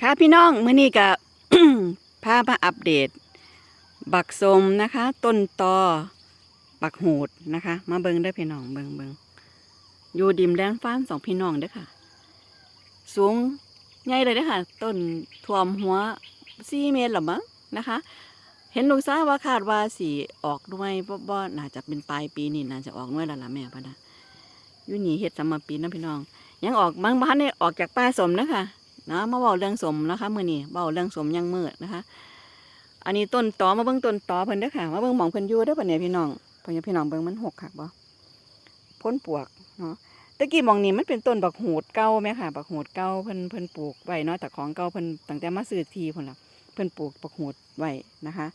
ค่ะพี่น้องเมื้อนี้ก็พามาอัปเดต บักสมนะคะ ต้นตอบักโหดนะคะ มาเบิงได้พี่น้องเบิงเบิงอยู่ดิมแดนฟ้านสองพี่น้องเด้อค่ะ สูงใหญ่เลยเด้อค่ะ ต้นท่วมหัวสี่เมตรหรอมั้งนะคะ เห็นลูกสาวว่าคาดว่าสีออกด้วยบ่บ่น่าจะเป็นปลายปีนี่น่าจะออกด้วยแล้วล่ะแม่พะนะอยู่นี่เฮ็ดสำมาปีนะพี่น้อง ยังออกบางบ้านเนี่ยออกจากป้าสมนะคะ นะมาเว้าเรื่องสมนะคะมือนี้เว้าเรื่องสมยังมืดนะคะ อันนี้ต้นตอมาเบิ่งต้นตอเพิ่นเด้อค่ะมาเบิ่งหมองเพิ่นอยู่เด้อบัดนี้พี่น้องเพิ่นพี่น้องเบิ่งมันหกคักบ่พ้นปวกเนาะตะกี้มองนี้มันเป็นต้นบักโหดเก่าแม่ค่ะบักโหดเก่าเพิ่นเพิ่นปลูกไว้เนาะแต่ของเก่าเพิ่นตั้งแต่มาซื้อที่พุ่นละเพิ่นปลูกบักโหดไว้นะคะ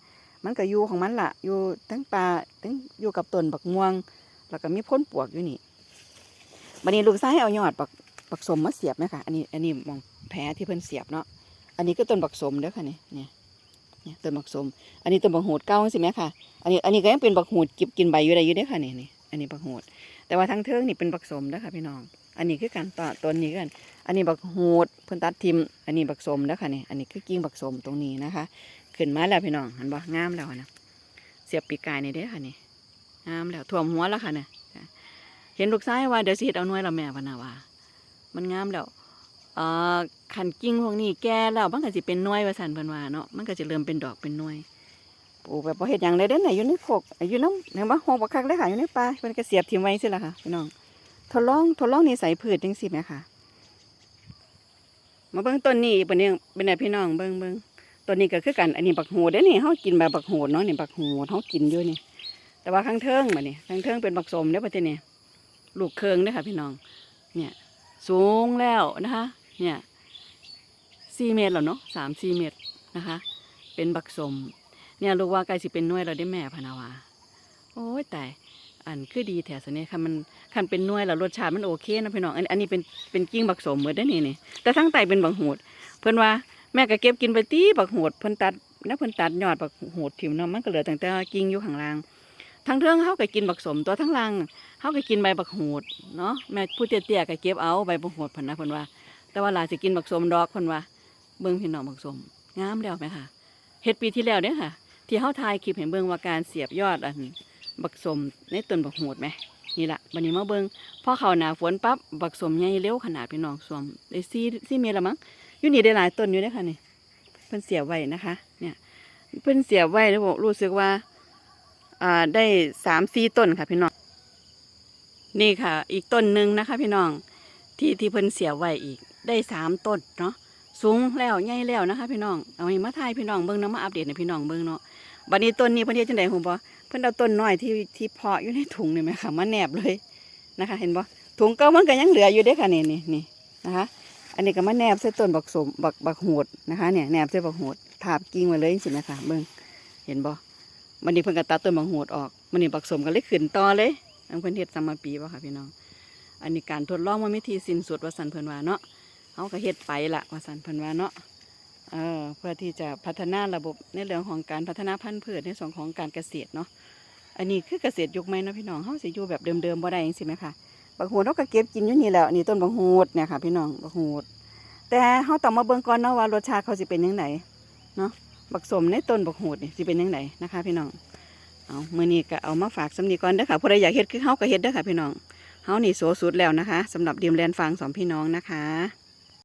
มันก็อยู่ของมันล่ะอยู่ทั้งป่าทั้งอยู่กับต้นบักม่วง แล้วก็มีพ้นปวกอยู่นี่บัดนี้ลูกชายเอายอดบักบักสมมาเสียบไหมคะอันนี้อันนี้มอง แผลที่เพิ่นเสียบเนาะ อันนี้ก็ต้นบักสมเด้อค่ะนี่เนี่ยเนี่ยต้นบักสม อันนี้ต้นบักโหดเก้าสิไหมคะอันนี้อันนี้ก็ยังเป็นบักโหดกิบกินใบอยู่ได้อยู่เด้อค่ะนี่นี่อันนี้บักโหดแต่ว่าทั้งเทิงนี่เป็นบักสมเด้อค่ะพี่น้อง อันนี้คือการต่อต้นนี้กัน อันนี้บักโหดเพิ่นตัดทิม อันนี้บักสมเด้อค่ะนี่อันนี้คือกิ่งบักสมตรงนี้นะคะ ขึ้นมาแล้วพี่น้องเห็นบ่งามแล้วนะเสียบปีกายนี่เด้อค่ะนี่งามแล้วท่วมหัวแล้วค่ะเนี่ยเห็นลูกชายว่าเดี๋ยวสิเฮ็ดเอาหน่วยล้วแม่พนาว่า มันงามแล้ว อ่อขันกิ่งพวกนี้แก่แล้วมันก็สิเป็นน่วยว่าซั่นเพิ่นว่าเนาะมันก็จะเริ่มเป็นดอกเป็นน่วยปลูกแบบบ่เฮ็ดหยังเลยเด้อไหนอยู่ในพวกอยู่น้ำเห็นบ่โฮบักคักเลยค่ะอยู่ในป่าเพิ่นก็เสียบทิ้งไว้ซิล่ะค่ะพี่น้องทดลองทดลองนิสัยพืชจังซี่แหมค่ะมาเบิ่งต้นนี้เพิ่นเองเป็นไงพี่น้องเบิ่งเบิ่งตัวนี้ก็คือกันอันนี้บักโหดเด้อนี่เฮากินแบบบักโหดเนาะนี่บักโหดเฮากินอยู่นี่ แต่ว่าข้างเทิงมานี่ข้างเทิงเป็นบักสมเด้อประเนี้ลูกเคิงเด้อค่ะพี่น้อง เนี่ย สูงแล้วนะคะ เนี่ยสี่เมตรแล้วเนาะสามสี่เมตรนะคะ เป็นบักสม เนี่ยลูกว่าใกล้สิเป็นน่วยเราได้แม่พนาวาโอ้ยแต่อันคือดีแถวสนี้คันมันคันเป็นน่วยแล้วรสชาติมันโอเคนะพี่น้องอันอันนี้เป็นเป็นกิ้งบักสมเหมือนได้นี่นี่แต่ทั้งไตเป็นบักโหดเพิ่นว่าแม่ก็เก็บกินไปตีบักโหดเพิ่นตัดนะเพิ่นตัดยอดบักโหดถิ่มเนาะมันก็เหลือแต่แต่กิ่งอยู่ข้างล่างทั้งเทิงเฮาก็กินบักสมตัวทั้งล่างเฮาก็กินใบบักโหดเนาะแม่ผู้เตี้ยๆก็เก็บเอาใบบักโหดพิ่นนะเพิ่นว่า แต่ว่าหลานสิกินบักสมดอกเพิ่นว่าเบิ่งพี่น้องบักสมงามแล้วไหมค่ะเฮ็ดปีที่แล้วเด้อค่ะ ที่เฮาถ่ายคลิปให้เบิ่งว่าการเสียบยอดอันบักสมในต้นบักโหดไหมนี่ละบัดนี้มาเบิ่งพอเขาหนาฝนปั๊บบักสมใหญ่เร็วขนาดพี่น้องสวมได้4 4เมละมั้งอยู่นี่ได้หลายต้นอยู่เด้ค่ะนี่เพิ่นเสียไว้นะคะ เนี่ยเพิ่นเสียไว้แล้วบอกรู้สึกว่าอ่าได้สามสี่ต้นค่ะพี่น้อง นี่ค่ะ อีกต้นหนึ่งนะคะ พี่น้องที่ที่เพิ่นเสียไว้อีก ได้สามต้นเนาะสูงแล้วใหญ่แล้วนะคะ พี่น้องเอาให้มาถ่ายพี่น้องเบิ่งนาะมาอัปเดตให้พี่น้องเบิ่งเนาะบัดนี้ต้นนี้เพิ่นเฮ็ดจังได๋ฮู้บ่เพิ่นเอาต้นน้อยที่ที่เพาะอยู่ในถุงนี่ไหมคะมาแนบเลยนะคะ เห็นบ่ถุงเก่ามันก็ยังเหลืออยู่เด้ค่ะนี่นี่นี่นะคะ อันนี้ก็มาแนบใส่ต้นบักสมบักบักโหดนะคะเนี่ยแนบใส่บักโหดถาบกิ่งไว้เลยสินะคะเบิ่งเห็นบ่มันนี้เพิ่นก็ตัดต้นบักโหดออกมันนี้บักสมก็เลยขึ้นต่อเลยอันเพิ่นเฮ็ดสมมาปีบ่ค่ะพี่น้อง อันนี้การทดลองมันไม่ทีสิ้นสุดว่าสันเพิ่นว่าเนาะ เฮาก็เฮ็ดไปละว่าสันเพิ่นว่าเนาะเออเพื่อที่จะพัฒนาระบบในเรื่องของการพัฒนาพันธุ์พืชในส่วนของการเกษตรเนาะอันนี้คือเกษตรยุคใหม่นะพี่น้องเฮาสิอยู่แบบเดิมๆบ่ได้จังซี่แหมคะบักโหดเราก็เก็บกินอยู่นี่แล้วนี่ต้นบักโหดเนี่ยค่ะ พี่น้องบักโหดแต่เขาต้องมาเบิ่งก่อนเนาะว่ารสชาติเขาสิเป็นยังไงเนาะบักสมในต้นบักโหดนี่สิเป็นยังไงนะคะ พี่น้องเอามื้อนี้ก็เอามาฝากสำนีก่อนเด้อค่ะผู้ใดอยากเฮ็ดคือเฮาก็เฮ็ดเด้อค่ะพี่น้องเฮานี่โสสุดแล้วนะคะสำหรับดิมแลนฟางสองพี่น้องนะคะ